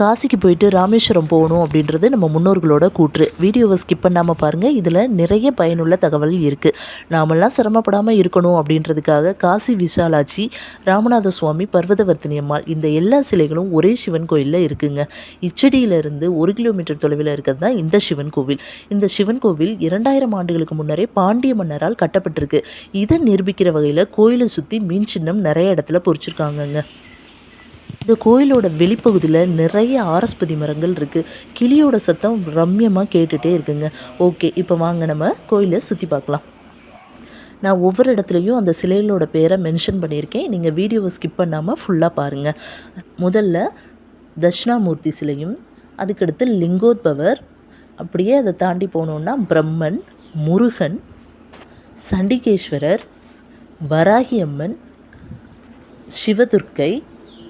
காசிக்கு போயிட்டு ராமேஸ்வரம் போகணும் அப்படின்றது நம்ம முன்னோர்களோட கூற்று. வீடியோவை ஸ்கிப் பண்ணாமல் பாருங்கள் இதில் நிறைய பயனுள்ள தகவல் இருக்குது நாமெல்லாம் சிரமப்படாமல் இருக்கணும் அப்படின்றதுக்காக காசி விசாலாட்சி ராமநாத சுவாமி பர்வதவர்த்தினி அம்மாள் இந்த எல்லா சிலைகளும் ஒரே சிவன் கோயிலில் இருக்குங்க. இச்சடியிலிருந்து ஒரு கிலோமீட்டர் தொலைவில் இருக்கிறது தான் இந்த சிவன் கோவில். இந்த சிவன் கோவில் இரண்டாயிரம் ஆண்டுகளுக்கு முன்னரே பாண்டிய மன்னரால் கட்டப்பட்டிருக்கு. இதை நிரூபிக்கிற வகையில் கோயிலை சுற்றி மீன் சின்னம் நிறைய இடத்துல பொறிச்சிருக்காங்கங்க. இந்த கோயிலோட வெளிப்பகுதியில் நிறைய ஆரஸ்பதி மரங்கள் இருக்குது கிளியோட சத்தம் ரம்யமாக கேட்டுகிட்டே இருக்குங்க. ஓகே இப்போ வாங்க நம்ம கோயிலை சுற்றி பார்க்கலாம். நான் ஒவ்வொரு இடத்துலையும் அந்த சிலைகளோட பேரை மென்ஷன் பண்ணியிருக்கேன். நீங்கள் வீடியோவை ஸ்கிப் பண்ணாமல் ஃபுல்லாக பாருங்கள் முதல்ல தட்சிணாமூர்த்தி சிலையும் அதுக்கடுத்து லிங்கோத்பவர் அப்படியே அதை தாண்டி போனோன்னா பிரம்மன் முருகன் சண்டிகேஸ்வரர் வராகி அம்மன் சிவதுர்க்கை